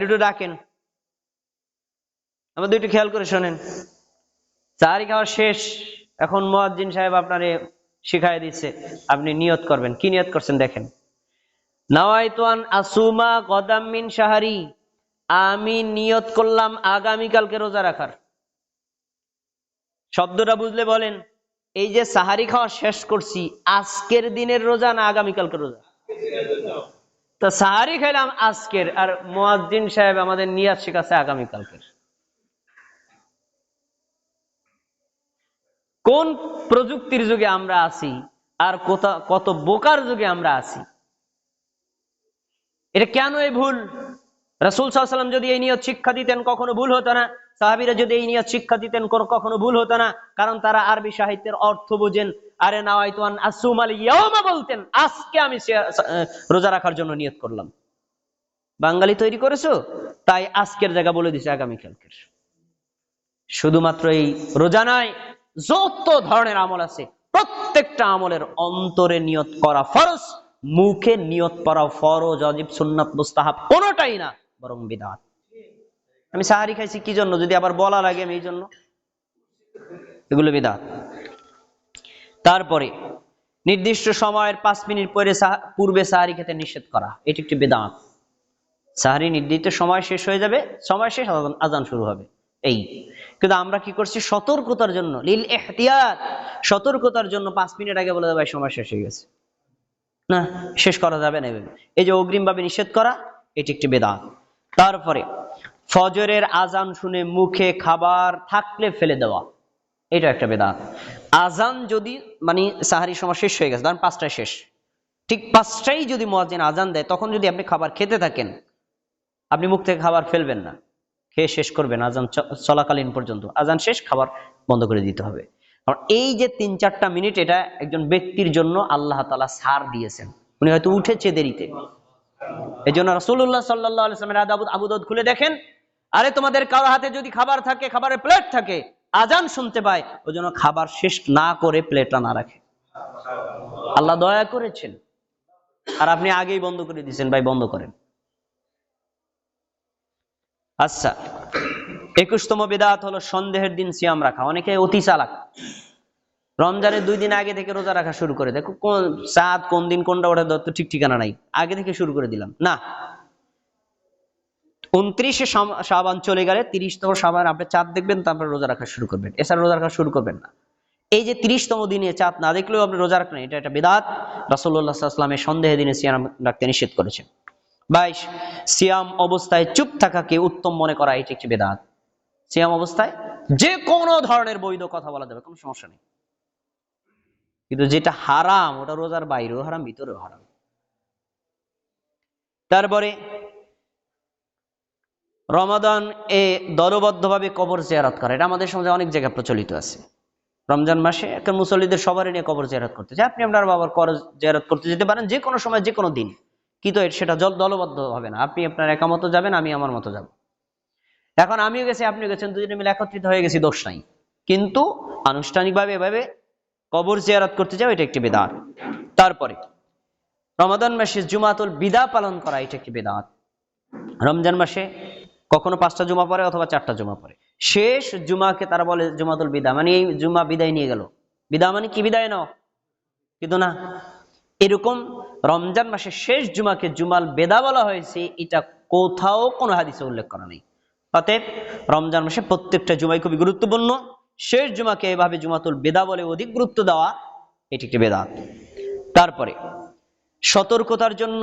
একটু ডাকেন। আমাদের একটু খেয়াল করে শোনেন। চারি খাওয়া শেষ। এখন মুয়াজ্জিন সাহেব আপনারে শিখাই দিচ্ছে আপনি নিয়ত করবেন। কি নিয়ত করছেন দেখেন। নাওয়াইতুয়ান আসুমা গদাম মিন সাহারি আমি নিয়ত করলাম আগামীকালকে রোজা রাখার। শব্দটা বুঝলে বলেন, এই যে সাহারি খাওয়া শেষ করছি, আজকের দিনের রোজা না আগামীকালকে রোজা? তো সাহারি খাইলাম আজকের, আর মুয়াজ্জিন সাহেব আমাদের নিয়াত শিখাচ্ছে আগামীকালকের। কোন প্রযুক্তির যুগে আমরা আছি, আর কোথা, কত বোকার যুগে আমরা আছি? এটা কেন এই ভুল? রাসুল সাল্লাম যদি এই নিয়ত শিক্ষা দিতেন, কখনো ভুল হতো না। সাহাবিরা যদি এই নিয়ত শিক্ষা দিতেন, কোনো কখনো ভুল হতো না। কারণ তারা আরবি সাহিত্যের অর্থ বুঝেন। আরে বলতেন, আজকে আমি রোজা রাখার জন্য নিয়ত করলাম। বাঙালি তৈরি করেছ? তাই আজকের জায়গা বলে দিছে আগামীকালকের শুধুমাত্র এই রোজা নয় যত ধরনের আমল আছে, প্রত্যেকটা আমলের অন্তরে নিয়ত করা ফরজ, মুখে নিয়ত করা ফরজ, অজিব সুন্নাত মুস্তাহাব কোনোটাই না, বরং বিদাত। আমি সাহারি খাইছি কি জন্য? যদি আবার বলা লাগে আমি এই জন্য। এগুলো বিদাত। তারপরে, নির্দিষ্ট সময়ের পাঁচ মিনিট পরে পূর্বে সাহারি খেতে নিষেধ করা। এটি একটি বেদাত। সাহারি নির্দিষ্ট সময় শেষ হয়ে যাবে, সময় শেষ, আজান- শুরু হবে। এই। কিন্তু আমরা কি করছি? সতর্কতার জন্য। লিল এহতিয়াত। সতর্কতার জন্য পাঁচ মিনিট আগে বলে দেবে সময় শেষ হয়ে গেছে। না, শেষ করা যাবে না এই যে অগ্রিম ভাবে নিষেধ করা, এটি একটি বেদাত। তারপরে ফজরের আজান শুনে মুখে খাবার থাকলে ফেলে দেওয়া। এটা একটা বেদাত। আজান যদি মানে সাহারি সময় শেষ হয়ে গেছে, ধরেন পাঁচটায় শেষ। ঠিক পাঁচটাই যদি মহাজিন আজান দেয়, তখন যদি আপনি খাবার খেতে থাকেন, আপনি মুখ থেকে খাবার ফেলবেন না। খেয়ে শেষ করবেন আজান চলাকালীন পর্যন্ত। আজান শেষ, খাবার বন্ধ করে দিতে হবে। কারণ এই যে তিন চারটা মিনিট, এটা একজন ব্যক্তির জন্য আল্লাহ তালা সার দিয়েছেন। উনি হয়তো উঠেছে দেরিতে। এই জন্য রসুল্লাহ সাল্লাহ আলাইসলামের আবু আবুদত খুলে দেখেন আরে তোমাদের কারও হাতে যদি খাবার থাকে, খাবারের প্লেট থাকে, আজান শুনতে পায় ওই জন্য খাবার শেষ না করে প্লেটটা না রাখে। আল্লাহ দয়া করেছেন। আর আপনি আগেই বন্ধ করে দিয়েছেন, ভাই, বন্ধ করেন। আচ্ছা একুশতম বেদাত হলো সন্দেহের দিন সিয়াম রাখা। অনেকে অতি চালাক। রমজানের দুই দিন আগে থেকে রোজা রাখা শুরু করে। দেখো কোন চাঁদ কোন দিন কোনটা ওটা তো ঠিক ঠিকানা নাই। আগে থেকে শুরু করে দিলাম। না উনত্রিশে সাবান চলে গেলে তিরিশতম সাবান আপনি চাঁদ দেখবেন, তারপর রোজা রাখা শুরু করবেন। এছাড়া রোজা রাখা শুরু করবেন না। এই যে তিরিশতম দিনে চাঁদ না দেখলেও আপনি রোজা রাখবেন, এটা একটা বেদাত। রাসুল্লাহামের সন্দেহে দিনে সিয়াম রাখতে নিষেধ করেছেন। বাইশ সিয়াম অবস্থায় চুপ থাকাকে উত্তম মনে করা, এটি একটি বেদাত। সিয়াম অবস্থায় যে কোনো ধরনের বৈধ কথা বলা যাবে, কোনো সমস্যা নেই। কিন্তু যেটা হারাম, ওটা রোজার বাইরেও হারাম, ভিতরেও হারাম। তারপরে রমাদান এ দলবদ্ধভাবে কবর জিয়ারত করা। এটা আমাদের সমাজে অনেক জায়গায় প্রচলিত আছে। রমজান মাসে একটা মুসল্লিদের সবারই নিয়ে কবর জিয়ারত করতে চাই আপনি আপনার বাবার কবর জিয়ারত করতে যেতে পারেন যে কোনো সময়, যে কোনো দিন। কিন্তু সেটা দলবদ্ধ হবে না। আপনি আপনার একা মতো যাবেন, আমি আমার মতো যাব। এখন আমিও গেছি, আপনিও গেছেন, দুজনে মিলে একত্রিত হয়ে গেছি, দোষ নাই। কিন্তু আনুষ্ঠানিকভাবে এভাবে কবর জিয়ারত করতে যাও এটা একটি বেদাত। তারপরে, রমাদান মাসে জুমাতুল বিদা পালন করা এটা একটি বেদাত। রমজান মাসে কখনো পাঁচটা জুমা পরে অথবা চারটা জুমা পরে শেষ জুমাকে তারা বলে জুমাতুল বিদা মানে এই জুমা বিদায় নিয়ে গেল। বিদা মানে কি বিদায় নাও? কিন্তু না, এরকম রমজান মাসের শেষ জুমাকে জুমাল বেদা বলা হয়েছে, এটা কোথাও কোনো হাদিসে উল্লেখ করা নেই। অতএব রমজান মাসে প্রত্যেকটা জুমাই খুবই গুরুত্বপূর্ণ। শেষ জুমাকে এভাবে জুমাতুল বেদা বলে অধিক গুরুত্ব দেওয়া, এটি একটি বেদাত তারপরে, সতর্কতার জন্য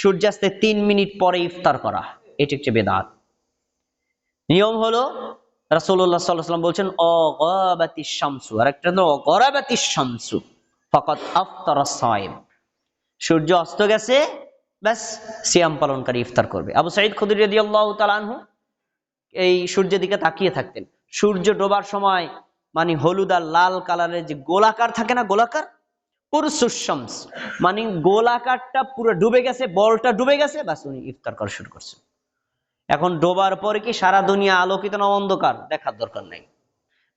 সূর্যাস্তের তিন মিনিট পরে ইফতার করা, এটি একটি বেদাত নিয়ম হলো আলাইহি ওয়াসাল্লাম বলছেন, অগাবাতি শামসু। আর একটা অগরাবাতি শামসু। ফাকাত আফতার সূর্য অস্ত গেছে, ব্যাস, সিয়াম পালনকারী ইফতার করবে। আবু সাইদ খুদরি রাদিয়াল্লাহু তাআলা আনহু এই সূর্যের দিকে তাকিয়ে থাকতেন। সূর্য ডোবার সময় মানে হলুদ আর লাল কালারের যে গোলাকার থাকে না, গোলাকার? পুরো সুশামস মানে গোলাকারটা পুরো ডুবে গেছে, বলটা ডুবে গেছে, ব্যাস উনি ইফতার করা শুরু করছেন। এখন ডোবার পরে কি সারা দুনিয়া আলোকিত না অন্ধকার? দেখার দরকার নেই।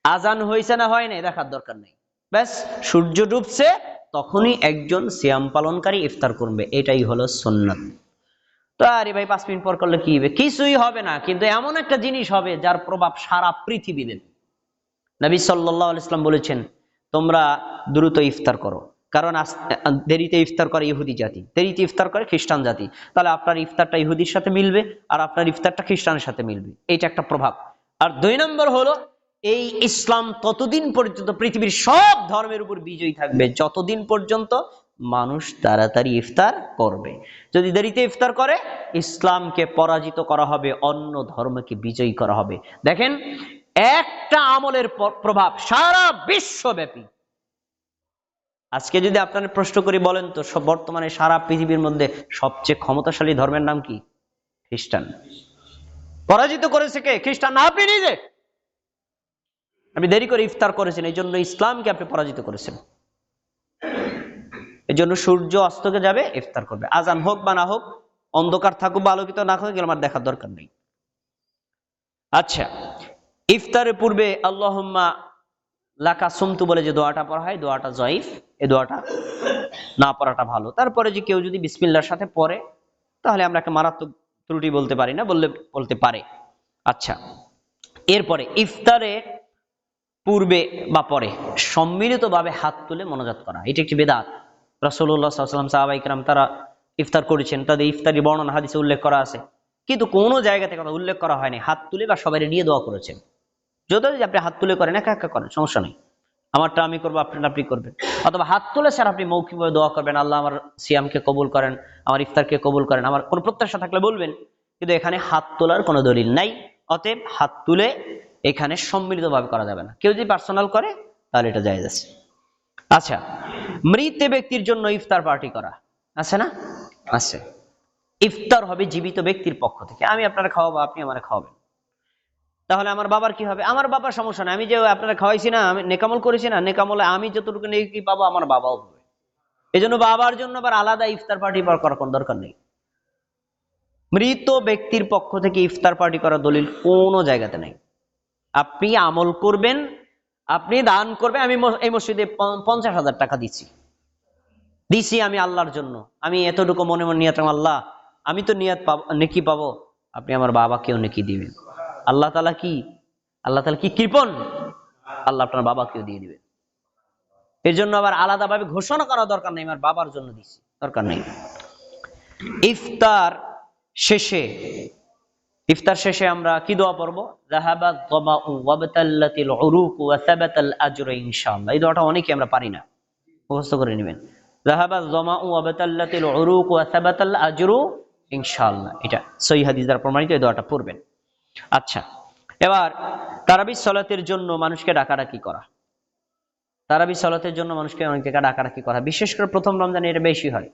আজান হয়েছে না হয় নাই, দেখার দরকার নেই। ব্যাস, সূর্য ডুবছে, তখনই একজন সিয়াম পালনকারী ইফতার করবে। এটাই হলো সুন্নাত। তো আরে ভাই, পাঁচ মিনিট পর করলে কি হবে? কিছুই হবে না, কিন্তু এমন একটা জিনিস হবে যার প্রভাব সারা পৃথিবীতে। নবী সাল্লাহ ইসলাম বলেছেন, তোমরা দ্রুত ইফতার করো। কারণ দেরিতে ইফতার করে ইহুদি জাতি। দেরিতে ইফতার করে খ্রিস্টান জাতি। তাহলে আপনার ইফতারটা ইহুদির সাথে মিলবে আর আপনার ইফতারটা খ্রিস্টানের সাথে মিলবে। এইটা একটা প্রভাব। আর দুই নম্বর হলো, এই ইসলাম ততদিন পর্যন্ত পৃথিবীর সব ধর্মের উপর বিজয়ী থাকবে। যতদিন পর্যন্ত মানুষ তাড়াতাড়ি ইফতার করবে। যদি দেরিতে ইফতার করে, ইসলামকে পরাজিত করা হবে, অন্য ধর্মকে বিজয়ী করা হবে। দেখেন, একটা আমলের প্রভাব সারা বিশ্বব্যাপী। আজকে যদি আপনার প্রশ্ন করি বলেন তো, সব বর্তমানে সারা পৃথিবীর মধ্যে সবচেয়ে ক্ষমতাশালী ধর্মের নাম কি? খ্রিস্টান। পরাজিত করেছে কে? খ্রিস্টান না, আপনি নিজে। আপনি দেরি করে ইফতার করেছেন এই জন্য ইসলামকে আপনি পরাজিত করেছেন। এই জন্য সূর্য অস্তকে যাবে, ইফতার করবে। আজান হোক বা না হোক, অন্ধকার থাকুক বা আলোকিত না হোক আমার দেখার দরকার নেই। আচ্ছা ইফতারের পূর্বে আল্লাহুম্মা লাকা সুমতু বলে যে দোয়াটা পড়া হয়, দোয়াটা জয়ীফ, এই দোয়াটা না পড়াটা ভালো। তারপরে যে কেউ যদি বিসমিল্লার সাথে পড়ে, তাহলে আমরা একটা মারাত্মক ত্রুটি বলতে পারি না, বললে বলতে পারে। আচ্ছা এরপরে ইফতারে পূর্বে বা পরে সম্মিলিতভাবে হাত তুলে মনোজাত করা। এটা একটি বেদাত। আলাইহি ওয়াসাল্লাম সাহাবাইকরাম তারা ইফতার করেছেন। তাদের ইফতারি বর্ণনা, হাদিসে উল্লেখ করা আছে। কিন্তু কোনো জায়গাতে কথা উল্লেখ করা হয়নি। হাত তুলে বা সবাই নিয়ে দোয়া করেছেন। যদি আপনি হাত তুলে করেন, একা একা করেন, সমস্যা নেই। আমারটা আমি করব আপনার আপনি করবেন। অথবা হাত তুলে স্যার আপনি মৌখিকভাবে দোয়া করবেন, আল্লাহ আমার সিয়ামকে কবুল করেন, আমার ইফতারকে কবুল করেন, আমার কোনো প্রত্যাশা থাকলে বলবেন। কিন্তু এখানে হাত তোলার কোনো দলিল নাই, অতএব হাত তুলে এখানে সম্মিলিতভাবে করা যাবে না। কেউ যদি পার্সোনাল করে, তাহলে এটা যায় আছে। আচ্ছা মৃত ব্যক্তির জন্য ইফতার পার্টি করা, আছে না? আছে। ইফতার হবে জীবিত ব্যক্তির পক্ষ থেকে। আমি আপনারা খাওয়াবো, আপনি আমার খাওয়াবেন। তাহলে আমার বাবার কি হবে? আমার বাবার সমস্যা না আমি যে আপনারা খাওয়াইছি না, আমি নেকামল করেছি না, নেকামলে আমি যতটুকু নেকি পাবো, আমার বাবাও পাবে এই জন্য বাবার জন্য আবার আলাদা ইফতার পার্টি করার কোনো দরকার নেই। মৃত ব্যক্তির পক্ষ থেকে ইফতার পার্টি করার দলিল কোনো জায়গাতে নেই। আপনি আমল করবেন, আপনি দান করবেন, আমি এই মসজিদে পঞ্চাশ হাজার টাকা দিচ্ছি দিছি আমি আল্লাহর জন্য। আমি এতটুকু মনে মনে নিয়ত আল্লাহ, আমি তো নিয়াত পাবো, নেকি পাবো। আপনি আমার বাবাকেও নেকি দিবেন। আল্লাহ তালা কি? আল্লাহ তালা কি কৃপন আল্লাহ আপনার বাবাকেও দিয়ে দিবেন। এর জন্য আবার আলাদাভাবে ঘোষণা করা দরকার নেই, আমার বাবার জন্য দিচ্ছি দরকার নেই। ইফতার শেষে ইফতার শেষে আমরা কি দোয়া পড়ব? ইনশাআল্লাহ। এই দোয়াটা অনেকে আমরা পারি না, মুখস্থ করে নেবেন। ইনশাআল্লাহ। এটা সহিহ হাদিস দ্বারা প্রমাণিত এই দোয়াটা পড়বেন। আচ্ছা এবার তারাবি সলাতের জন্য মানুষকে ডাকাডাকি করা। তারাবি সলাতের জন্য মানুষকে অনেক জায়গায় ডাকাডাকি করা। বিশেষ করে প্রথম রমজানে এটা বেশি হয়।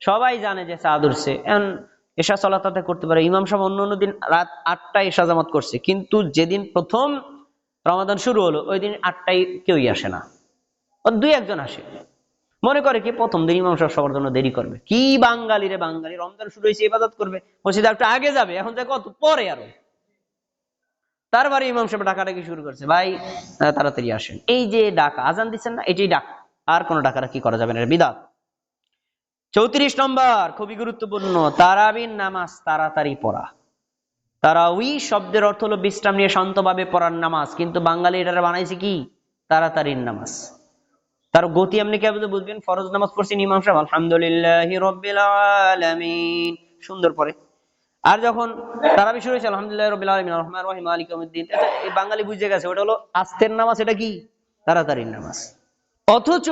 সবাই জানে যে উঠছে এখন এশা সলাতাতে করতে পারে। ইমাম সাহেব অন্য অন্য দিন রাত আটটায় এশা জামাত করছে। কিন্তু যেদিন প্রথম রমাদান শুরু হলো, ওই দিন আটটায় কেউই আসে না। দুই একজন আসে। মনে করে কি প্রথম দিন ইমাম সাহেব সবার জন্য দেরি করবে। কি বাঙালি রে বাঙালি, রমজান শুরু হয়েছে, ইবাদত করবে। মসজিদে একটু আগে যাবে, এখন যে কত পরে আরও। তারপরে ইমাম সাহেব ডাকাডাকি শুরু করছে, ভাই তাড়াতাড়ি আসেন। এই যে ডাকা, আজান দিচ্ছেন না, এটাই ডাক। আর কোনো ডাকাডাকি করা যাবে না বিদাত। চৌত্রিশ নম্বর, খুবই গুরুত্বপূর্ণ তারাবিন নামাজ তাড়াতাড়ি পড়া। তারাউই শব্দের অর্থ হলো বিশ্রাম নিয়ে শান্তভাবে পড়ার নামাজ, কিন্তু বাঙালি এটা বানাইছে কি? তাড়াতাড়ির নামাজ। তার গতি আপনি কেমন বুঝবেন? ফরজ নামাজ পড়ছেন ইমাম সাহেব? আলহামদুলিল্লাহ সুন্দর পরে আর যখন তারাবি শুরু হয়েছে, আলহামদুলিল্লাহ রব্বিল আলামিন রহমান রহিম মালিক ইয়াউমিদ্দিন, এই বাঙালি বুঝে গেছে, ওটা হলো আস্তের নামাজ, এটা কি? তাড়াতাড়ির নামাজ। অথচ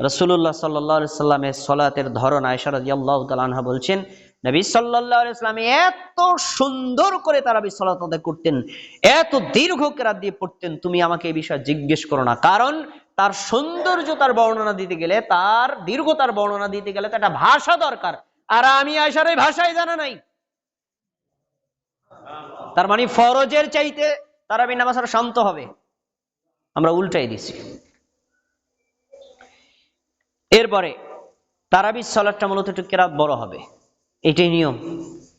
রসুল্লাহ সাল্লাহ সাল্লামের সলাতের ধরন আয়সা রাদিয়াল্লাহু তাআলা আনহা বলছেন, নবী সাল্লাল্লাহু আলাইহি এত সুন্দর করে তারাবি সালাত আদায় করতেন, এত দীর্ঘ কেরাত দিয়ে পড়তেন, তুমি আমাকে এই বিষয়ে জিজ্ঞেস করো না। কারণ তার সৌন্দর্য, তার বর্ণনা দিতে গেলে, তার দীর্ঘতার বর্ণনা দিতে গেলে তো একটা ভাষা দরকার। আর আমি আয়সার এই ভাষাই জানা নাই। তার মানে ফরজের চাইতে তারাবি নামাজ আরও শান্ত হবে। আমরা উল্টাই দিছি এরপরে তারাবির সলাটটা মূলত একটু কেরাত বড় হবে। এটাই নিয়ম।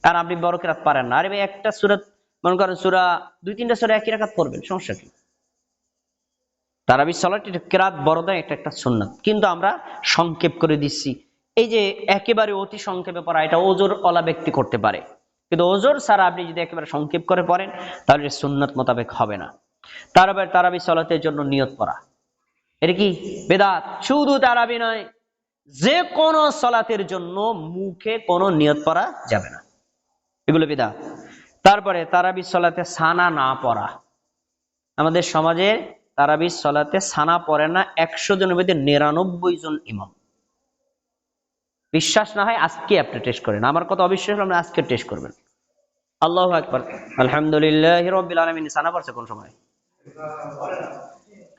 আর আপনি বড় কেরাত পারেন না। আরে ভাই একটা সুরাত, মনে করেন সুরা, দুই, তিনটা সুরা একই রাখাত পড়বেন, সমস্যা কি? তারাবির সলাট একটু কেরাত বড় দেয়, এটা একটা সুন্নাত। কিন্তু আমরা সংক্ষেপ করে দিচ্ছি। এই যে একেবারে অতি সংক্ষেপে পড়া, এটা ওজোর অলা ব্যক্তি করতে পারে। কিন্তু ওজোর ছাড়া আপনি যদি একেবারে সংক্ষেপ করে পড়েন, তাহলে সুন্নত মোতাবেক হবে না। তারপর তারাবি সলাতের জন্য নিয়ত পড়া এটা কি? বেদাত। শুধু তারাবি নয়, যে কোনো সলাতের জন্য মুখে কোনো নিয়ত পড়া যাবে না। এগুলো বেদাত। তারপরে তারাবি সলাতে সানা না পড়া। আমাদের সমাজে তারাবি সলাতে সানা পড়ে না একশো জনের মধ্যে নিরানব্বই জন ইমাম। বিশ্বাস না হয় আজকে আপনি টেস্ট করেন। আমার কথা অবিশ্বাস আপনি আজকে টেস্ট করবেন। আল্লাহ আকবার। আলহামদুলিল্লাহ রব্বিল আলামিন। সানা পড়ছে কোন সময়?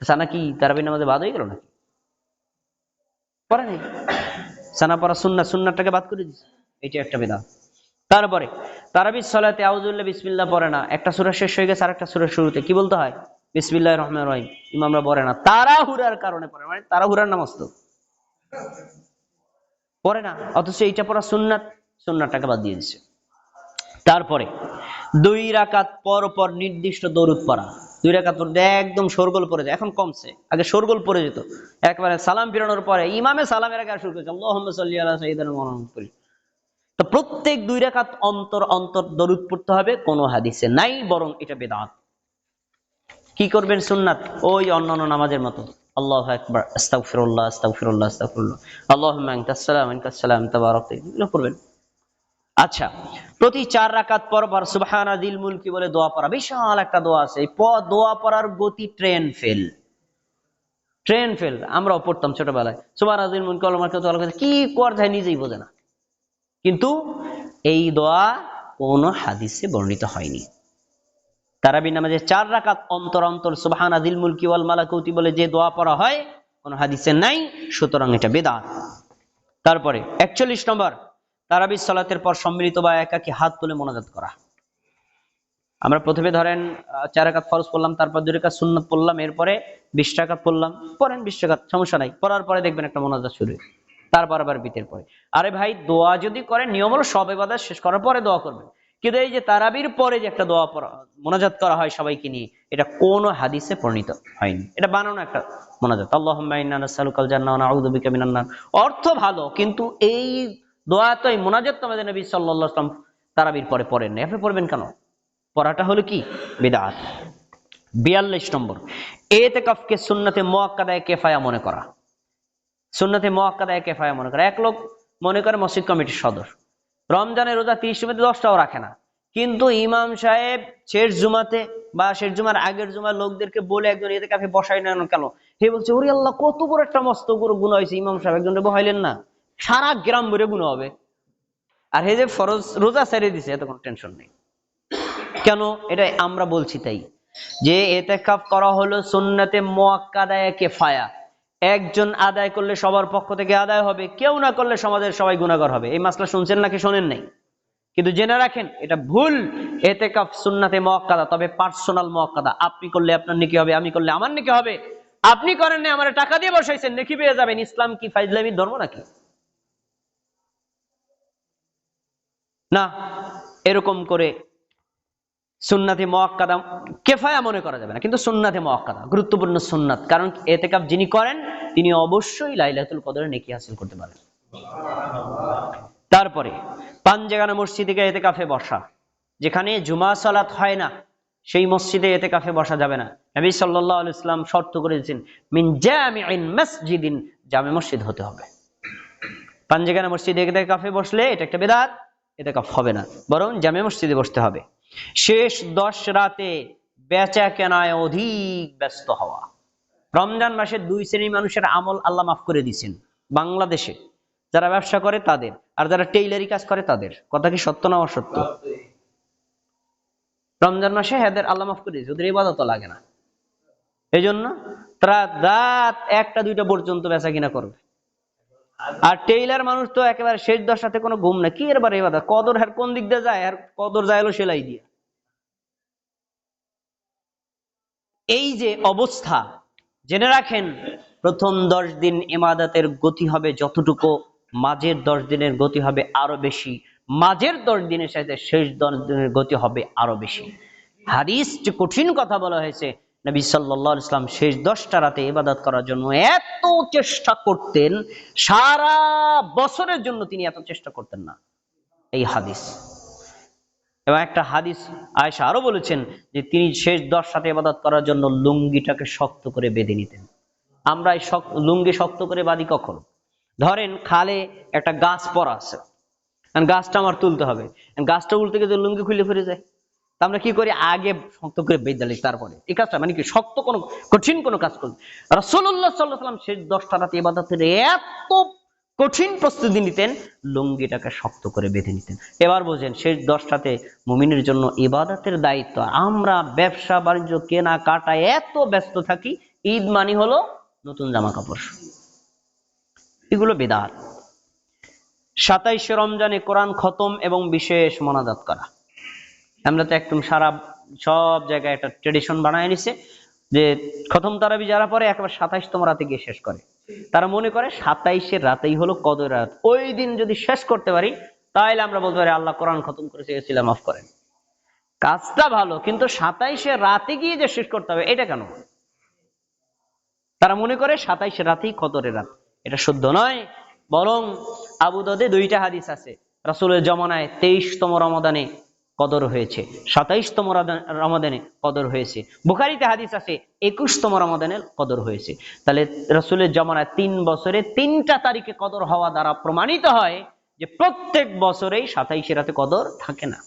সানা কি তারাবি নামাজে বাদ হয়ে গেল নাকি? পড়ে নাই। সানা পড়া সুন্না সুন্নাটাকে বাদ করে দিচ্ছে এটা একটা বেদা তারপরে, তারাবি সলাতে আউজুল্লাহ বিসমিল্লাহ পড়ে না। একটা সূরা শেষ হয়ে গেছে, আরেকটা সূরা শুরুতে। কি বলতে হয়? বিসমিল্লাহ রহমান রহিম। ইমামরা পড়ে না। তারা হুরার কারণে পড়ে মানে তারা হুরার নামাজ তো। পড়ে না। অথচ এইটা পড়া সুন্নাত, সুন্নাতটাকে বাদ দিয়ে দিচ্ছে তারপরে দুই রাকাত পর পর নির্দিষ্ট দরুদ পড়া। দুই রাকাত একদম শোরগোল পড়ে যায়, এখন কমছে। আগে শোরগোল পড়ে যেত। একবারে সালাম ফিরানোর পরে ইমামে সালামের আগে শুরু করেছে করি তো প্রত্যেক দুই রাকাত অন্তর অন্তর দরুদ পড়তে হবে, কোনো হাদিসে নাই, বরং এটা বেদাত। কি করবেন সুন্নাত? ওই অন্যান্য নামাজের মতো। আল্লাহু আকবার, আস্তাগফিরুল্লাহ আস্তাগফিরুল্লাহ আস্তাগফিরুল্লাহ। আল্লাহুম্মা আনতাস সালাম আনকাস সালাম তাবারাক এগুলো করবেন। আচ্ছা প্রতি চার রাকাত পর পর সুবহানা দিল মুলকি বলে দোয়া পড়া। বিশাল একটা দোয়া আছে। দোয়া পড়ার গতি ট্রেন ফেল ট্রেন ফেল আমরাও পড়তাম ছোটবেলায়। সুবহানা দিল মুলকি করতে কি কর যায় নিজেই বোঝে না। কিন্তু এই দোয়া কোনো হাদিসে বর্ণিত হয়নি। তারাবি নামাজে চার রাকাত অন্তর অন্তর সুবহানা দিল মুলকি ওয়াল মালাকুতি বলে যে দোয়া পড়া হয়, কোন হাদিসে নাই, সুতরাং এটা বেদাত। তারপরে, একচল্লিশ নম্বর তারাবি সালাতের পর সম্মিলিত বা একাকি হাত তুলে মোনাজাত করা। আমরা প্রথমে ধরেন চার রাকাত ফরজ পড়লাম, তারপর দুই রাকাত সুন্নত পড়লাম, এরপরে বিশ টাকাত পড়লাম, পড়েন বিশ টাকাত সমস্যা নাই, পড়ার পরে দেখবেন একটা মোনাজাত শুরু তারপর আবার বিতের পরে। আরে ভাই, দোয়া যদি করেন, নিয়ম হলো সব এবাদত শেষ করার পরে দোয়া করবেন। কিন্তু এই যে তারাবির পরে যে একটা দোয়া মোনাজাত করা হয় সবাইকে নিয়ে, এটা কোনো হাদিসে পরিণত হয়নি। এটা বানানো একটা মোনাজাত। আল্লাহ নার। অর্থ ভালো, কিন্তু এই দোয়া তো এই মোনাজাত তো আমাদের নবী সাল্লাল্লাহু আলাইহি ওয়াসাল্লাম তারাবির পরে পড়েন না আপনি পড়বেন কেন? পড়াটা হলো কি? বিদআত 42 নম্বর। এতেকাফকে সুন্নতে মুআক্কাদায়ে কিফায়া মনে করা। সুন্নতে মোয়াক্কাদায় কেফায়া মনে করে। এক লোক মনে করে মসজিদ কমিটির সদস্য রমজানের রোজা তিরিশ মধ্যে দশটাও রাখে না। কিন্তু ইমাম সাহেব শেষ জুমাতে বা শেষ জুমার আগের জুমার লোকদেরকে বলে একজন এতে কাফে বসাই না কেন? হে বলছে, ওরে আল্লাহ, কত বড় একটা মস্ত বড় গুণ হয়েছে। ইমাম সাহেব একজন বহাইলেন না। সারা গ্রাম ভরে গুণ হবে। আর হে যে ফরজ রোজা ছেড়ে দিছে, এত কোনো টেনশন নেই। কেন? এটা আমরা বলছি তাই। যে এতেকাফ করা হলো সুন্নাতে মোয়াক্কাদায় কেফায়া। একজন আদায় করলে সবার পক্ষ থেকে আদায় হবে, কেউ না করলে সমাজের সবাই গুণাগর হবে। এই মাসলা শুনছেন নাকি শোনেন নাই? কিন্তু জেনে রাখেন, এটা ভুল। এতেকাফ সুন্নাতে মোয়াক্কাদা, তবে পার্সোনাল মোয়াক্কাদা। আপনি করলে আপনার নেকি হবে, আমি করলে আমার নেকি হবে। আপনি করেন না আমার টাকা দিয়ে বসাইছেন, নেকি পেয়ে যাবেন। ইসলাম কি ফাইজলামি ধর্ম নাকি? না, এরকম করে সুন্নাতে মোয়াক্কাদা, কেফায়া মনে করা যাবে না, কিন্তু সুন্নাতে মোয়াক্কাদা, গুরুত্বপূর্ণ সুন্নাত, কারণ এতেকাফ যিনি করেন, তিনি অবশ্যই লাইলাতুল কদরের নেকি হাসিল করতে পারেন। তারপরে পাঞ্জেগানা মসজিদে গিয়ে এতেকাফে বসা, যেখানে জুমা সালাত হয় না, সেই মসজিদে এতে কাফে বসা যাবে না। নবী আলাইহি ইসলাম শর্ত করে দিয়েছেন মিন জামিইন মসজিদিন, জামে মসজিদ হতে হবে। পাঞ্জেগানা মসজিদে এতে কাফে বসলে এটা একটা বেদাত এতেকাফ হবে না। বরং জামে মসজিদে বসতে হবে। শেষ দশ রাতে বেচা কেনায় অধিক ব্যস্ত হওয়া। রমজান মাসে দুই শ্রেণির মানুষের আমল আল্লাহ মাফ করে দিয়েছেন। বাংলাদেশে যারা ব্যবসা করে তাদের, আর যারা টেইলারি কাজ করে তাদের। কথা কি সত্য না অসত্য? রমজান মাসে এদের আল্লাহ মাফ করে দিয়েছে, ওদের ইবাদত লাগে না। এই জন্য তারা রাত একটা দুইটা পর্যন্ত বেচা কিনা করবে। আর টেইলার মানুষ তো একেবারে শেষ দশাতে কোনো ঘুম না কি এবার এবার কদর আর কোন দিক দিয়ে যায়? আর কদর যায় হলো সেলাই দিয়ে। এই যে অবস্থা, জেনে রাখেন, প্রথম দশ দিন ইমাদাতের গতি হবে যতটুকু, মাঝের দশ দিনের গতি হবে আরও বেশি। মাঝের দশ দিনের সাথে শেষ দশ দিনের গতি হবে আরও বেশি। হাদিস কঠিন কথা বলা হয়েছে নবী সাল্লাহ ইসলাম শেষ দশটা রাতে ইবাদত করার জন্য এত চেষ্টা করতেন, সারা বছরের জন্য তিনি এত চেষ্টা করতেন না। এই হাদিস। এবং একটা হাদিস আয়েশা আরও বলেছেন যে তিনি শেষ দশ সাথে ইবাদত করার জন্য লুঙ্গিটাকে শক্ত করে বেঁধে নিতেন। আমরা এই লুঙ্গি শক্ত করে বাঁধি কখন? ধরেন খালে একটা গাছ পড়া আছে। গাছটা আমার তুলতে হবে। গাছটা উল্টে গেলে লুঙ্গি খুলে ফিরে যায়। আমরা কি করি? আগে শক্ত করে বেঁধে দিই, তারপরে। এই কাজটা মানে কি? শক্ত কোনো কঠিন কোনো কাজ করি রসুল্লাহ সাল্লাহ সাল্লাম শেষ দশটা রাতে ইবাদতের এত কঠিন প্রস্তুতি নিতেন, লুঙ্গিটাকে শক্ত করে বেঁধে নিতেন। এবার বোঝেন, শেষ দশটাতে মুমিনের জন্য ইবাদতের দায়িত্ব। আমরা ব্যবসা, বাণিজ্য, কেনা, কাটা এত ব্যস্ত থাকি, ঈদ মানি হলো নতুন জামা কাপড় এগুলো বেদাত। সাতাইশে রমজানে কোরআন খতম এবং বিশেষ মোনাজাত করা। আমরা তো একদম সারা সব জায়গায় একটা ট্রেডিশন বানায় নিছে যে খতম তারাবি যারা পরে একবার সাতাইশতম রাতে গিয়ে শেষ করে। তারা মনে করে সাতাইশের রাতেই হলো কদর রাত। ওই দিন যদি শেষ করতে পারি তাহলে আমরা বলতে পারি আল্লাহ কোরআন খতম করেছে এসেছিলাম মাফ করেন। কাজটা ভালো, কিন্তু সাতাইশের রাতে গিয়ে যে শেষ করতে হবে, এটা কেন তারা মনে করে সাতাইশের রাতেই কদরের রাত। এটা শুদ্ধ নয়, বরং আবু দদে দুইটা হাদিস আছে। রাসুলের জমানায় তেইশতম রমাদানে কদর হয়েছে। সাতাইশতম রমাদানে কদর হয়েছে। বুখারিতে হাদিস আছে, একুশতম রমাদানে কদর হয়েছে। তাহলে রাসূলের জমানায় তিন বছরে তিনটা তারিখে কদর হওয়া দ্বারা প্রমাণিত হয় যে প্রত্যেক বছরেই সাতাইশে রাতে কদর থাকে না।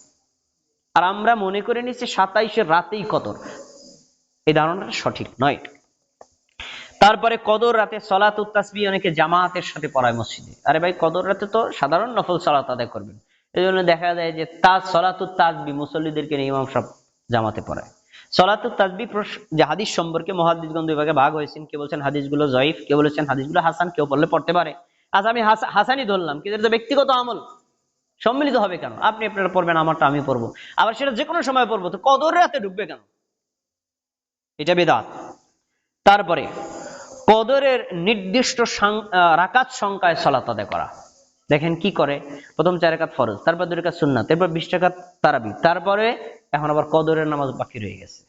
আর আমরা মনে করে নিচ্ছি সাতাইশের রাতেই কদর। এই ধারণাটা সঠিক নয়। তারপরে কদর রাতে সলাত তাসবি অনেকে জামাতের সাথে পড়ায় মসজিদে। আরে ভাই, কদর রাতে তো সাধারণ নফল সালাত আদায় করবেন। এই জন্য দেখা যায় যে তাজ সলাত তাসবি মুসল্লিদেরকে নিয়ে ইমাম সব জামাতে পড়ায়। সলাত তাসবি প্রস- যে হাদিস সম্পর্কে মহাদিসগণ দুই ভাগে ভাগ হয়েছেন। কেউ বলছেন হাদিসগুলো জয়ীফ কেউ বলেছেন হাদিসগুলো হাসান, কেউ পড়লে পড়তে পারে। আজ আমি হাসা- হাসানই ধরলাম, কিন্তু এটা ব্যক্তিগত আমল। সম্মিলিত হবে কেন? আপনি আপনারা পড়বেন, আমারটা আমি পড়ব। আবার সেটা যে কোনো সময় পড়ব, তো কদর রাতে ঢুকবে কেন? এটা বেদাত। তারপরে, কদরের নির্দিষ্ট রাকাত সংখ্যায় সলাত আদায় করা। দেখেন কি করে? প্রথম চার রাকাত ফরজ, তারপর দুই রাকাত সুন্নাত তারপর বিশ টাকাত তারাবি, তারপরে এখন আবার কদরের নামাজ বাকি রয়ে গেছে।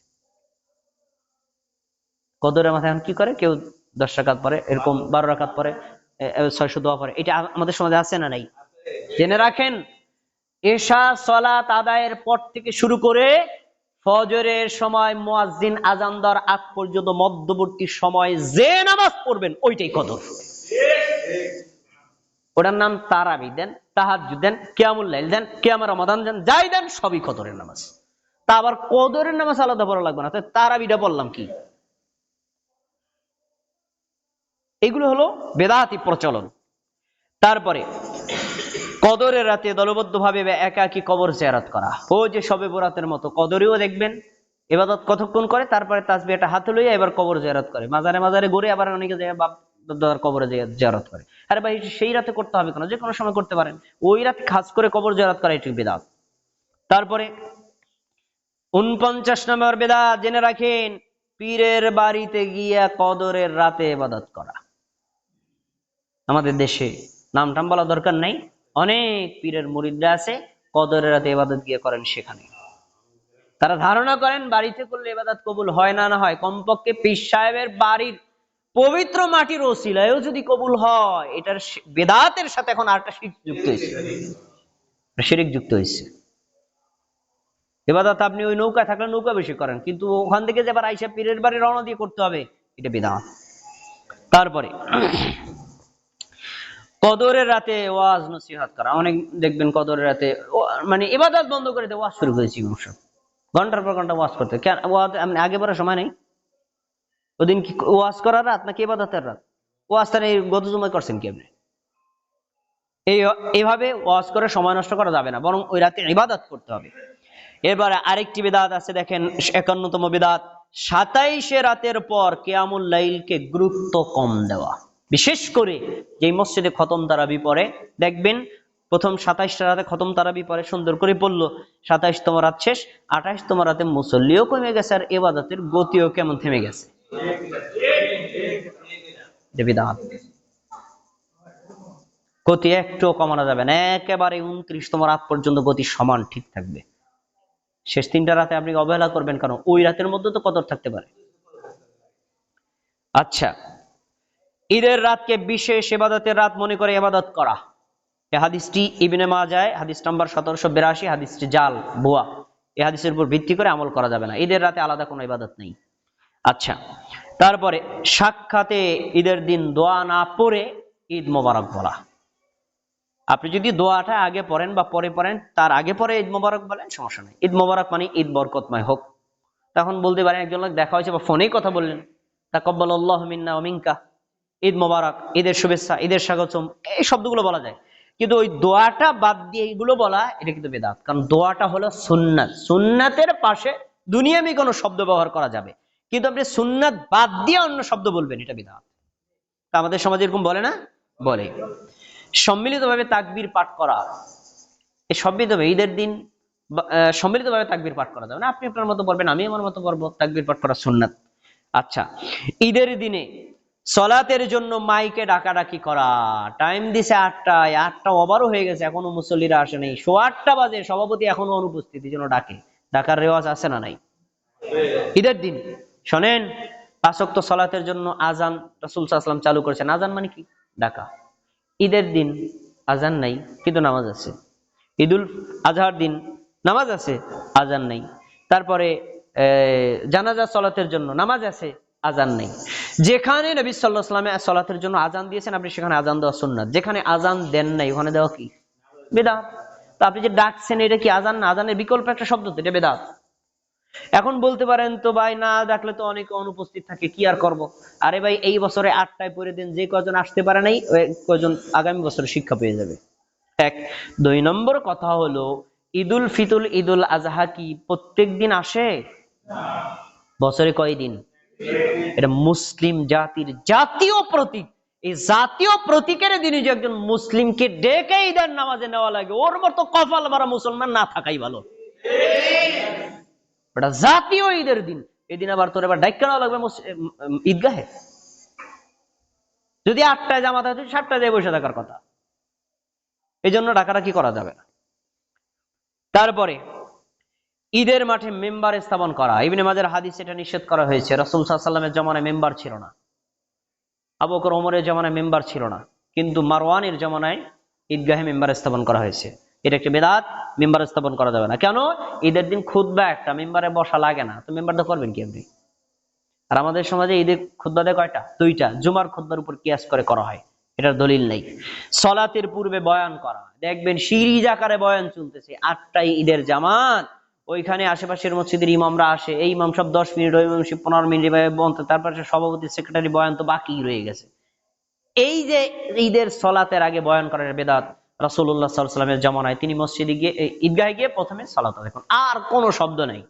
কদরের মাথায় এখন কি করে? কেউ দশ রাকাত পরে এরকম বারো রাকাত পরে ছয়শো দোয়া পরে এটা আমাদের সমাজে আছে না নাই? জেনে রাখেন, এশা সলাত আদায়ের পর থেকে শুরু করে ফজরের সময় মুয়াজ্জিন আজান দেওয়ার আগ পর্যন্ত মধ্যবর্তী সময় যে নামাজ পড়বেন, ওইটাই কদর। ওটার নাম তারাবি, দেন তাহাজ্জুদ, দেন কিয়ামুল লাইল, দেন কিয়াম রমাদান, দেন যাই দেন সবই কদরের নামাজ। তা আবার কদরের নামাজ আলাদা পড়া লাগবে না তারাবিটা বললাম কি? এগুলো হলো বেদাতি প্রচলন। তারপরে কদরের রাতে দলবদ্ধভাবে একাকী কবর জিয়ারত করা। ও যে সবে বরাতের মতো কদরেও দেখবেন এবাদত কতক্ষণ করে, তারপরে তাসবি একটা হাতে লইয়া এবার কবর জিয়ারত করে। মাজারে মাজারে ঘুরে আবার অনেকে বাপ দাদার কবরে জিয়া- জিয়ারত করে। আরে ভাই, সেই রাতে করতে হবে কেন? যে কোনো সময় করতে পারেন। ওই রাতে খাস করে কবর জিয়ারত করা এটি বেদাত। তারপরে উনপঞ্চাশ নম্বর বেদাত, জেনে রাখেন, পীরের বাড়িতে গিয়া কদরের রাতে ইবাদত করা। আমাদের দেশে নাম টাম বলা দরকার নাই। অনেক পীরের মুরিদরা আছে, কদরের রাতে ইবাদত গিয়ে করেন সেখানে। তারা ধারণা করেন, বাড়িতে করলে ইবাদত কবুল হয় না না হয়। কমপক্ষে পীর সাহেবের বাড়ির পবিত্র মাটির ওসিলায়ও যদি কবুল হয়, এটার বেদাতের সাথে এখন আরেকটা শিরিক যুক্ত হয়েছে। শিরিক যুক্ত হয়েছে। এবাদত আপনি ওই নৌকা থাকলে নৌকা বেশি করেন, কিন্তু ওখান থেকে যে আবার আইসা পীরের বাড়ি রওনা দিয়ে করতে হবে, এটা বেদাত। তারপরে, কদরের রাতে ওয়াজ নসিহত করা। অনেক দেখবেন কদরের রাতে মানে ইবাদত বন্ধ করে দিয়ে ওয়াজ শুরু করেছি ঘণ্টার পর ঘণ্টা ওয়াজ করতে কেন ওয়াজ আগে পড়ার সময় নেই। ওদিন কি ওয়াজ করার রাত নাকি ইবাদতের রাত? ওয়াজটা নেই গত জুমায় করছেন কি আপনি? এই এইভাবে ওয়াজ করে সময় নষ্ট করা যাবে না, বরং ওই রাতে ইবাদত করতে হবে। এরপরে আরেকটি বেদাত আছে, দেখেন একান্নতম বেদাত, সাতাইশে রাতের পর কেয়ামুল লাইলকে গুরুত্ব কম দেওয়া। বিশেষ করে যে মসজিদে খতম তারাবি পরে দেখবেন প্রথম সাতাইশটা রাতে খতম তারাবি পরে সুন্দর করে পড়ল। সাতাইশতম রাত শেষ আঠাইশতম রাতে মুসল্লিও কমে গেছে, আর এবাদতের গতিও কেমন থেমে গেছে। গতি একটু কমানো যাবে না। একেবারে উনত্রিশতম রাত পর্যন্ত গতি সমান, ঠিক থাকবে। শেষ তিনটা রাতে আপনি অবহেলা করবেন কারণ ওই রাতের মধ্যে তো কদর থাকতে পারে। আচ্ছা ঈদের রাতকে বিশেষ এবাদতের রাত মনে করে এবাদত করা। এ হাদিসটি ইবনে মাজায় হাদিস নাম্বার সতেরোশো বিরাশি, হাদিসটি জাল, বুয়া। এই হাদিসের উপর ভিত্তি করে আমল করা যাবে না। ঈদের রাতে আলাদা কোনো ইবাদত নেই। আচ্ছা তারপরে সাক্ষাতে ঈদের দিন দোয়া না পড়ে ঈদ মোবারক বলা। আপনি যদি দোয়াটা আগে পড়েন বা পরে পড়েন, তার আগে পরে ঈদ মোবারক বলেন, সমস্যা নেই। ঈদ মোবারক মানে ঈদ বরকতময় হোক। তখন বলতে পারেন, একজন লোক দেখা হয়েছে বা ফোনেই কথা বললেন তাকব্বাল আল্লাহ মিন্না ও মিনকা। ঈদ মোবারক, ঈদের শুভেচ্ছা, ঈদের স্বাগতম, এই শব্দগুলো বলা যায়। কিন্তু ওই দোয়াটা বাদ দিয়ে এইগুলো বলা, এটা কিন্তু বেদাত। কারণ দোয়াটা হলো সুন্নাত। সুন্নাতের পাশে দুনিয়ামি কোনো শব্দ ব্যবহার করা যাবে। কিন্তু আপনি সুন্নাত বাদ দিয়ে অন্য শব্দ বলবেন, এটা বেদাত তা আমাদের সমাজে এরকম বলে না? বলে। সম্মিলিতভাবে তাকবীর পাঠ করা। এই সম্মিলিতভাবে ঈদের দিন সম্মিলিতভাবে তাকবীর পাঠ করা যাবে না। আপনি আপনার মতো পড়বেন আমি আমার মতো পড়ব। তাকবীর পাঠ করা সুন্নাত। আচ্ছা ঈদের দিনে সলাতের জন্য মাইকে ডাকাডাকি করা। টাইম দিছে আটটায়, আটটা ওভারও হয়ে গেছে, এখনও মুসল্লিরা আসে নাই। শো আটটা বাজে, সভাপতি এখনও অনুপস্থিত জন্য ডাকে। ডাকার রেওয়াজ আছে না নাই? ঈদের দিন শোনেন পাঁচক্ত সলাতের জন্য আজান রাসুল সাল্লাম চালু করেছেন। আজান মানে কি? ডাকা। ঈদের দিন আজান নাই, কিন্তু নামাজ আছে। ঈদুল আজহার দিন নামাজ আছে আজান নাই। তারপরে জানাজা সলাতের জন্য নামাজ আছে আজান নেই। যেখানে নবী সাল্লাহ সাল্লামে সলাতের জন্য আজান দিয়েছেন, আপনি সেখানে আজান দেওয়া সুন্নাত। যেখানে আজান দেন নাই, ওখানে দেওয়া কি? বেদাত। তো আপনি যে ডাকছেন, এটা কি আজান না? আজানের বিকল্প একটা শব্দ তো, এটা বেদাত। এখন বলতে পারেন তো ভাই, না ডাকলে তো অনেকে অনুপস্থিত থাকে, কি আর করব? আরে ভাই, এই বছরে আটটায় পরে দিন, যে কজন আসতে পারে নাই কজন আগামী বছরে শিক্ষা পেয়ে যাবে। এক, দুই নম্বর কথা হলো, ঈদুল ফিতুল ঈদুল আজহা কি প্রত্যেক দিন আসে? বছরে কয়দিন এটা মুসলিম জাতির জাতীয় প্রতীক। এই জাতীয় প্রতীকের দিনে যে একজন মুসলিমকে ডেকে ঈদের নামাজে নেওয়া লাগে। ওর মতো কপাল মারা মুসলমান না থাকাই ভালো। ওটা জাতীয় ঈদের দিন। এই দিন আবার তোর এবার ডাইকা লাগবে ঈদগাহে। যদি আটটায় জামাত তুই সাতটায় যায় বসে থাকার কথা। এই জন্য ডাকাডাকি করা যাবে না। তারপরে, ঈদের মাঠে মেম্বার স্থাপন করা। ইবনে মাজার হাদিস এটা নিষেধ করা হয়েছে। রসুল সাল্লামের জমানায় মেম্বার ছিল না। আবু বকর ওমরের জমানায় মেম্বার ছিল না। কিন্তু মারওয়ানের জমানায় ঈদগাহে মেম্বার স্থাপন করা হয়েছে। এটা একটি বেদাত, মেম্বার স্থাপন করা যাবে না। কেন? ঈদের দিন খুদবা একটা, মেম্বারে বসা লাগে না। তো মেম্বার তো করবেন কি আপনি? আর আমাদের সমাজে ঈদের খুদ্া দেয় কয়টা? দুইটা। জুমার খুদ্বার উপর কিয়াস করে করা হয়। এটার দলিল নেই। সলাতের পূর্বে বয়ান করা। দেখবেন সিরিজ আকারে বয়ান চলতেছে। আটটাই ঈদের জামাত, ওইখানে আশেপাশের মসজিদের ইমামরা আসে। এই ইমাম সব দশ মিনিট, ওই ইমাম সব পনেরো মিনিট, এভাবে বলতে তারপর সভাপতি, সেক্রেটারি বয়ান তো বাকি রয়ে গেছে। এই যে ঈদের সলাতের আগে বয়ান করার বেদাত রাসুল্লাহ সাল্লামের জমানায় তিনি মসজিদে গিয়ে ঈদগাহে গিয়ে প্রথমে সালাত দেখুন আর কোনো শব্দ নেই।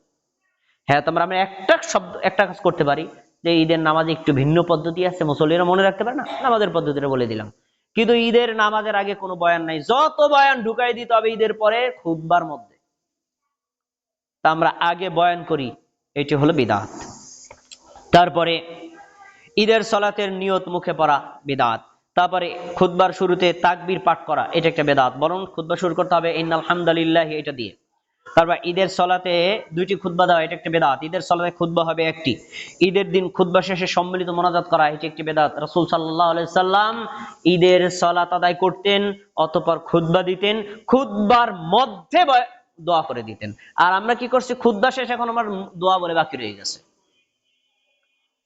হ্যাঁ তোমরা আমরা একটা শব্দ, একটা কাজ করতে পারি, যে ঈদের নামাজে একটু ভিন্ন পদ্ধতি আছে, মুসল্লিরা মনে রাখতে পারে না? নামাজের পদ্ধতিটা বলে দিলাম। কিন্তু ঈদের নামাজের আগে কোনো বয়ান নাই। যত বয়ান ঢুকাই দিতে হবে ঈদের পরে খুববার মধ্যে। তা আমরা আগে বয়ান করি, এটি হলো বিদাত। তারপরে ঈদের সলাতের নিয়ত মুখে পড়া বিদাত। তারপরে খুতবার শুরুতে তাকবীর পাঠ করা, এটা একটা বেদাত। বরং খুতবা শুরু করতে হবে ইন্নাল হামদালিল্লাহ এটা দিয়ে। তারপর ঈদের সলাতে দুইটি খুতবা দেওয়া, এটা একটা বেদাত। ঈদের সলাতে খুতবা হবে একটি। ঈদের দিন খুতবা শেষে সম্মিলিত মোনাজাত করা, এটি একটি বেদাত। রসুল সাল্লাহ সাল্লাম ঈদের সলাত আদায় করতেন, অতপর খুতবা দিতেন, খুতবার মধ্যে দোয়া করে দিতেন। আর আমরা কি করছি, খুতবা শেষ এখন আমার দোয়া বলে বাকি রয়ে গেছে।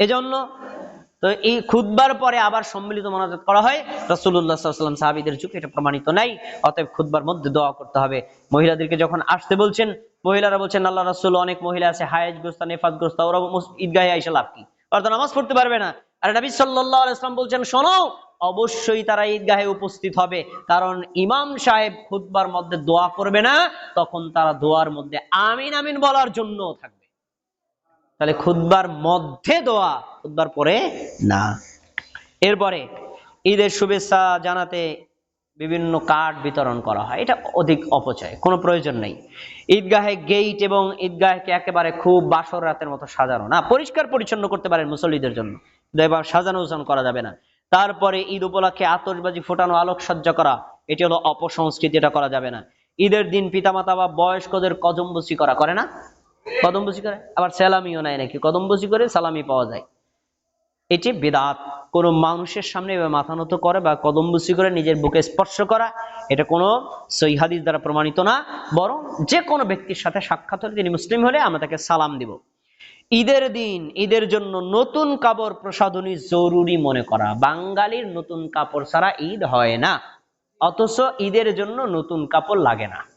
এজন্য তো এই খুদবার পরে আবার সম্মিলিত মোনাজাত করা হয়। রসুল্লাহ সাল্লাম সাহাবিদের যুগে এটা প্রমাণিত নাই। অতএব খুদবার মধ্যে দোয়া করতে হবে। মহিলাদেরকে যখন আসতে বলছেন, মহিলারা বলছেন আল্লাহ রসুল অনেক মহিলা আছে হায়েজ গোস্তা নেফাজ গোস্তা ওরা ঈদগাহে আইসা লাভ কি? তো নামাজ পড়তে পারবে না। আর নবী সাল্লাহ আলাইসলাম বলছেন, শোনো, অবশ্যই তারা ঈদগাহে উপস্থিত হবে। কারণ ইমাম সাহেব খুদবার মধ্যে দোয়া করবে না, তখন তারা দোয়ার মধ্যে আমিন আমিন বলার জন্য থাকবে। তাহলে খুদবার মধ্যে দোয়া খুদবার পরে না। এরপরে ঈদের শুভেচ্ছা জানাতে বিভিন্ন কার্ড বিতরণ করা হয়, এটা অধিক অপচয়, কোনো প্রয়োজন নেই। ঈদগাহে গেইট এবং ঈদগাহকে একেবারে খুব বাসর রাতের মতো সাজানো না, পরিষ্কার পরিচ্ছন্ন করতে পারেন মুসল্লিদের জন্য। এবার সাজানো উজানো করা যাবে না। তারপরে ঈদ উপলক্ষে আতশবাজি ফোটানো, আলোকসজ্জা করা, এটি হলো অপসংস্কৃতি, এটা করা যাবে না। ঈদের দিন পিতামাতা বা বয়স্কদের কদমবসি করা, করে না? কদমবসি করে আবার সালামিও নেয় নাকি? কদমবসি করে সালামি পাওয়া যায়। এটি বেদাত। কোনো মানুষের সামনে মাথা নত করে বা কদমবুসি করে নিজের বুকে স্পর্শ করা, এটা কোনো সই হাদিস দ্বারা প্রমাণিত না। বরং যে কোনো ব্যক্তির সাথে সাক্ষাৎ হলে তিনি মুসলিম হলে আমরা তাকে সালাম দিব। ঈদের দিন, ঈদের জন্য নতুন কাপড় প্রসাধনী জরুরি মনে করা। বাঙালির নতুন কাপড় ছাড়া ঈদ হয় না। অথচ ঈদের জন্য নতুন কাপড় লাগে না।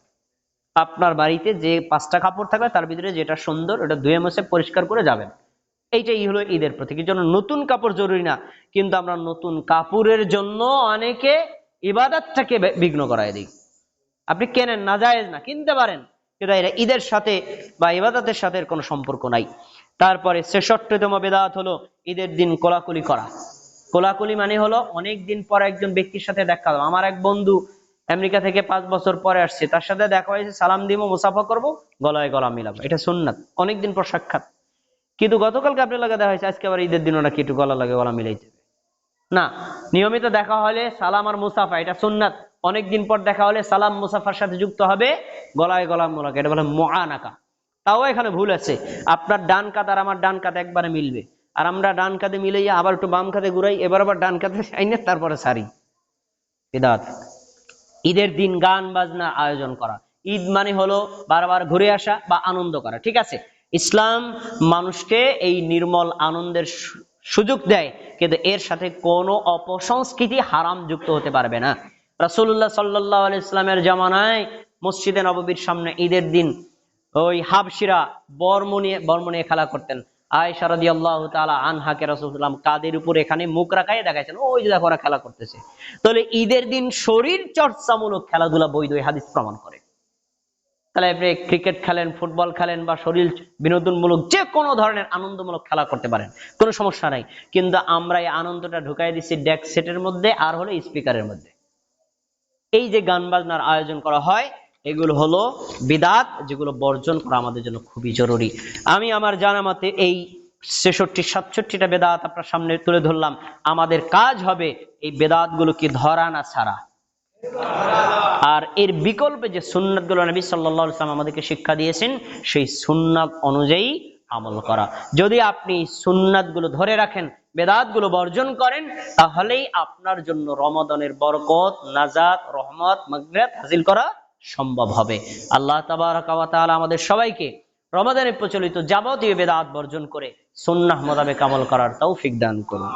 আপনার বাড়িতে যে পাঁচটা কাপড় থাকবে, তার ভিতরে যেটা সুন্দর, ওটা ধুয়ে মুছে পরিষ্কার করে যাবেন। এইটাই হলো ঈদের প্রতীকের জন্য নতুন কাপড় জরুরি না, কিন্তু আমরা নতুন কাপড়ের জন্য অনেকে ইবাদতটাকে বিঘ্ন করায় দিই। আপনি কেনেন না, জায়েজ না, কিনতে পারেন, কিন্তু এটা ঈদের সাথে বা ইবাদতের সাথে কোনো সম্পর্ক নাই। তারপরে ছেষট্টিতম বেদাত হলো ঈদের দিন কোলাকুলি করা। কোলাকুলি মানে হলো অনেক দিন পর একজন ব্যক্তির সাথে দেখা। আমার এক বন্ধু আমেরিকা থেকে পাঁচ বছর পরে আসছে, তার সাথে দেখা হয়েছে, সালাম দিব, মুসাফা করব, গলায় গলা মিলাবো। এটা সুন্নাত, অনেকদিন পর সাক্ষাৎ। কিন্তু গতকালকে আপনার লাগে দেখা হয়েছে, আজকে আবার ঈদের দিনও নাকি একটু গলা লাগে, গলা মিলাইতে হবে। না, নিয়মিত দেখা হলে সালাম আর মুসাফা, এটা সুন্নাত। অনেকদিন পর দেখা হলে সালাম, মুসাফার সাথে যুক্ত হবে, গলায় গলা মোলাকা, এটা বলে মোয়ানাকা তাও এখানে ভুল আছে, আপনার ডান কাত আর আমার ডান কাত একবারে মিলবে। আর আমরা ডান কাতে মিলাইয়া আবার একটু বাম কাতে ঘুরাই, এবার আবার ডান কাতে আইনে তারপরে সারি। বিদাত। ঈদের দিন গান বাজনা আয়োজন করা। ঈদ মানে হলো বারবার ঘুরে আসা বা আনন্দ করা, ঠিক আছে? ইসলাম মানুষকে এই নির্মল আনন্দের সুযোগ দেয়, কিন্তু এর সাথে কোনো অপসংস্কৃতি হারাম যুক্ত হতে পারবে না। রাসুল্লাহ সাল্লাহ ইসলামের জামানায় মসজিদে নববীর সামনে ঈদের দিন ওই হাবশিরা বর্ম নিয়ে বর্ম নিয়ে খেলা করতেন। আয়েশা রাদিয়াল্লাহু তাআলা আনহাকে রাসূলুল্লাহ কাদের উপর এখানে মুখ রাখাই দেখাইছেন? ওই যে দেখো ওরা খেলা করতেছে। তাহলে ঈদের দিন শরীর চর্চামূলক খেলাধুলা বৈধ হাদিস প্রমাণ করে। তাহলে আপনি ক্রিকেট খেলেন, ফুটবল খেলেন বা শরীর বিনোদনমূলক যে কোনো ধরনের আনন্দমূলক খেলা করতে পারেন, কোনো সমস্যা নাই। কিন্তু আমরা এই আনন্দটা ঢুকাই দিচ্ছি ডেক সেটের মধ্যে আর হলো স্পিকারের মধ্যে। এই যে গান বাজনার আয়োজন করা হয় এগুলো হলো বিদাত, যেগুলো বর্জন করা আমাদের জন্য খুবই জরুরি। আমি আমার জানা মতে এই ছেষট্টি, সাতষট্টিটা বেদাত আপনার সামনে তুলে ধরলাম। আমাদের কাজ হবে এই বেদাতগুলোকে ধরা না ছাড়া। আর এর বিকল্পে যে সুন্নাতগুলো নবী সাল্লাল্লাহু আলাইহি সাল্লাম আমাদেরকে শিক্ষা দিয়েছেন, সেই সুন্নাত অনুযায়ী আমল করা। যদি আপনি সুন্নাতগুলো ধরে রাখেন বেদাতগুলো বর্জন করেন, তাহলেই আপনার জন্য রমাদানের বরকত, নাজাত, রহমত, মাগফিরাত হাসিল করা সম্ভব হবে। আল্লাহ তাবারকাল আমাদের সবাইকে রমাদানে প্রচলিত যাবতীয় বেদাত বর্জন করে সুন্নাহ মোতাবেক কামল করার তৌফিক দান করুন।